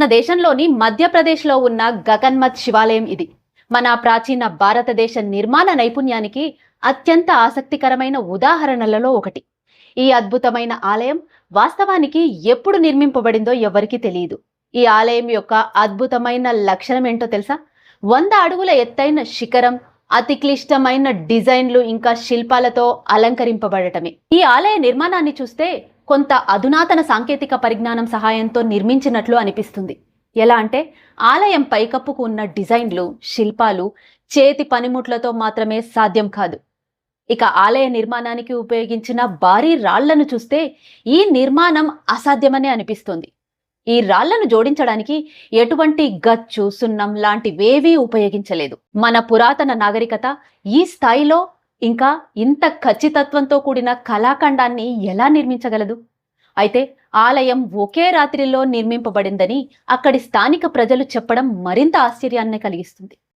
మన దేశంలోని మధ్యప్రదేశ్లో ఉన్న గగన్మత్ శివాలయం ఇది. మన ప్రాచీన భారతదేశ నిర్మాణ నైపుణ్యానికి అత్యంత ఆసక్తికరమైన ఉదాహరణలలో ఒకటి. ఈ అద్భుతమైన ఆలయం వాస్తవానికి ఎప్పుడు నిర్మింపబడిందో ఎవరికీ తెలియదు. ఈ ఆలయం యొక్క అద్భుతమైన లక్షణం ఏంటో తెలుసా? వంద అడుగుల ఎత్తైన శిఖరం అతి క్లిష్టమైన డిజైన్లు ఇంకా శిల్పాలతో అలంకరింపబడటమే. ఈ ఆలయ నిర్మాణాన్ని చూస్తే కొంత అధునాతన సాంకేతిక పరిజ్ఞానం సహాయంతో నిర్మించినట్లు అనిపిస్తుంది. ఎలా అంటే ఆలయం పైకప్పుకు ఉన్న డిజైన్లు శిల్పాలు చేతి పనిముట్లతో మాత్రమే సాధ్యం కాదు. ఇక ఆలయ నిర్మాణానికి ఉపయోగించిన భారీ రాళ్ళను చూస్తే ఈ నిర్మాణం అసాధ్యమనే అనిపిస్తుంది. ఈ రాళ్ళను జోడించడానికి ఎటువంటి గచ్చు సున్నం లాంటివేవీ ఉపయోగించలేదు. మన పురాతన నాగరికత ఈ స్థాయిలో ఇంకా ఇంత ఖచ్చితత్వంతో కూడిన కళాఖండాన్ని ఎలా నిర్మించగలదు? అయితే ఆలయం ఒకే రాత్రిలో నిర్మింపబడిందని అక్కడి స్థానిక ప్రజలు చెప్పడం మరింత ఆశ్చర్యాన్ని కలిగిస్తుంది.